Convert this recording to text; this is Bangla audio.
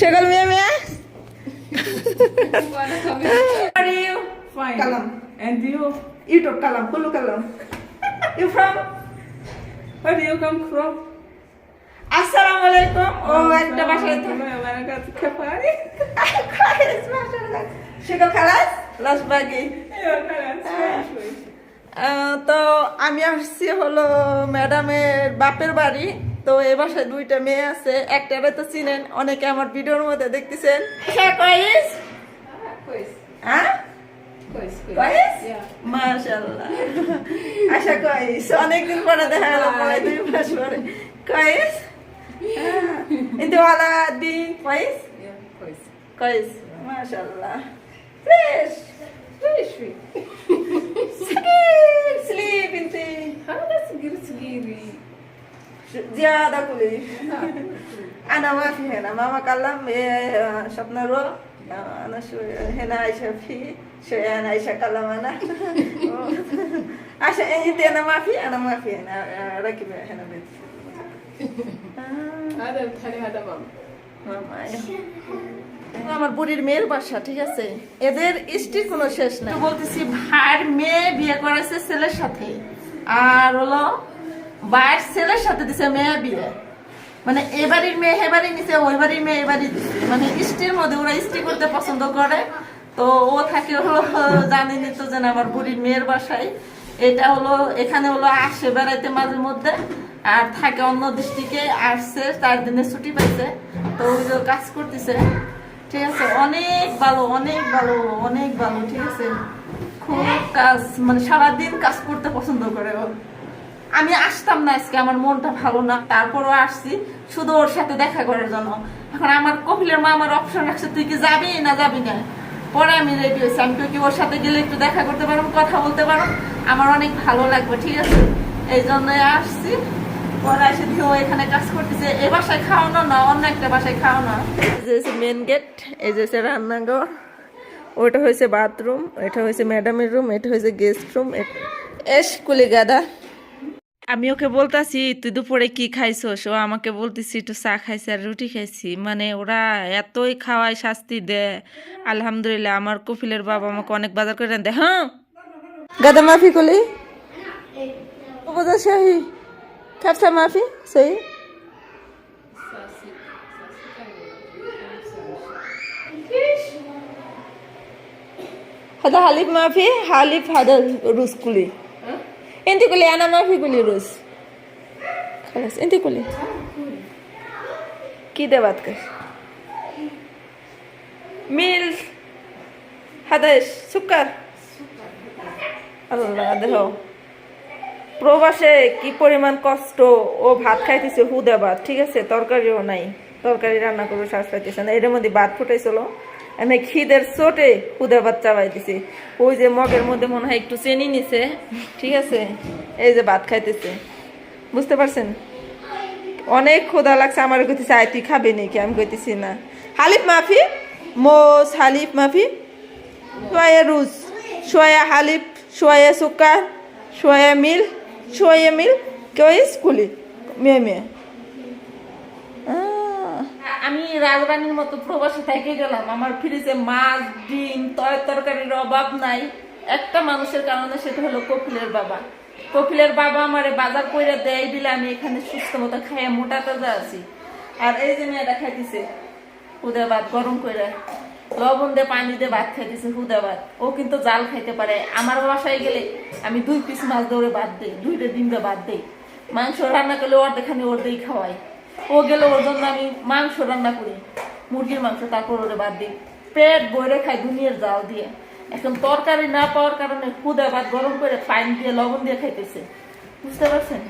সকাল মেয়ে মেয়ে are you? Fine. Kalam. And you? YouTube Kalam Kullu Kalam you from Where do you come from? আসসালামু আলাইকুম ও একটা বাসায় Kafari. সকাল খালাস লাস বাগি আহ, তো আমি আসছি হলো ম্যাডামের বাপের বাড়ি তো এ বাসায় দুইটা মেয়ে আছে একটারে তো চিনেন অনেকে আমার ভিডিওর মধ্যে দেখতেছেন। আশা কয়েস। হ্যাঁ? কয়েস মাশাল্লাহ অনেকদিন পরে দেখা গেল দুই মাস পরে। কয়েস? মাশাল্লাহ زيادة كلي أنا ما في هنا ماما كلم إيه، شفنا رو أنا شوي هنا عايشة في شوي أنا عايشة كلم أنا عشان أنت أنا ما في أنا ما في هنا راكب هنا بيت آه، هذا بتهيألي هذا ماما. মামা, আমার বুড়ির মেয়ের বাসা ঠিক আছে এদের স্ত্রীর কোনো শেষ নাই বলতেছি ভাইয়ের মেয়ে বিয়ে করেছে ছেলের সাথে আর হলো ভাইয়ের ছেলের সাথে দিছে মেয়ে বিয়ে। মানে এবাড়ির মেয়ে এবারই নিছে ওই বাড়ির মেয়ে এবারই মানে স্ত্রীর মধ্যে, ওরা স্ত্রী করতে পছন্দ করে। তো ও থাকে হলো জানিনি তো যেন আমার বুড়ির মেয়ের বাসায়। এটা হলো, এখানে হলো আসে বেড়াইতে মাঝে মধ্যে, আর থাকে অন্য ডিস্ট্রিক্টে আসছে, চার দিনে ছুটি পাইছে। তো ওই কাজ করতেছে। ঠিক আছে, অনেক ভালো অনেক ভালো অনেক ভালো, ঠিক আছে। খুব কাজ মানে সারাদিন কাজ করতে পছন্দ করে ও। আমি আসতাম না আজকে, আমার মনটা ভালো না। তারপরও আসছি, শুধু ওর সাথে দেখা করার জন্য। এখন আমার কপিলের মা আমার অপশন রাখছে, তুই কি যাবি না যাবি না? পরে আমি রেডি হয়েছি। আমি কি, ওর সাথে গেলে একটু দেখা করতে পারো কথা বলতে পারো আমার অনেক ভালো লাগবে, ঠিক আছে? এই জন্যই আসছি। পরে এসে এখানে কাজ এই বাসায় না, অন্য একটা বাসায় যে মেন গেট এই যে রান্নাঘর। ওটা হয়েছে বাথরুম এটা হয়েছে ম্যাডামের রুম এটা হয়েছে গেস্ট রুম এস কুলি গাদা আমি ওকে বলতাছি তুই দুপুরে কি খাইছস ও আমাকে বলতেছি একটু চা খাইছি আর রুটি খাইছি মানে ওরা এতই খাওয়ায় শাস্তি দেয় আলহামদুলিল্লাহ আমার কপিলের বাবা আমাকে অনেক বাজার করে দেয় হ্যাঁ গাদা মাফি কলি বাজার শাহি খাপসা মাফি সেই هذا حليب ما في حليب هذا روز كلي انت كلي انا ما في كلي روز خلاص انت كلي كده بعد كده ميل هذا ايش سكر আল্লাহ দেখো প্রবাসে কি পরিমাণ কষ্ট ও ভাত খাইতেছে হুদা ভাত ঠিক আছে তরকারিও নাই তরকারি রান্না করে শ্বাস পাইতেছে না এর মধ্যে ভাত ফুটাইছিল এনে খিদের চোটে হুদা ভাত চাবাইতেছে ওই যে মগের মধ্যে মনে হয় একটু চেনি নিছে। ঠিক আছে? এই যে ভাত খাইতেছে। বুঝতে পারছেন? অনেক ক্ষুধা লাগছে। আমার কইতেছে, আয়, তুই খাবি নাকি? আমি কইতেছি, না। হালিফ মাফি? মোস হালিফ মাফি? শোয়া রুজ। শোয়া হালিফ শোয়া সুকার শোয়া মিল শোয়া মিল। কইস কুলি মেয়ে মেয়ে আহ, আমি রাজরানীর মতো প্রবাসে থেকে গেলাম। আমার ফ্রিজে মাছ, ডিম, তয় তরকারির অভাব নাই। একটা মানুষের কারণে সেটা হলো কপিলের বাবা। কপিলের বাবা আমারে বাজার করে দেয়, দিলে আমি এখানে সুস্থ মতো খাইয়া মোটা তাজা আছি। আর এই যে মেয়েটা খাইতেছে হুদা ভাত গরম করে লবণ দিয়ে পানি দিয়ে ভাত খাইতেছে হুদা ভাত ও কিন্তু জাল খাইতে পারে। আমার বাসায় গেলে আমি দুই পিস মাছ দৌড়ে ভাত দিই, দুইটা ডিম দিয়ে ভাত দিই। মাংস রান্না করলে অর্ধেকখানি ওর দিয়েই খাওয়াই। ও গেলে ওর জন্য আমি মাংস রান্না করি, মুরগির মাংস, তারপর ওরে বাদ দিই। পেট বইরে খাই দুনিয়ার জাল দিয়ে। এখন তরকারি না পাওয়ার কারণে খুদা বাদ গরম করে পাইন দিয়ে লবণ দিয়ে খাইতেছে। বুঝতে পারছেন?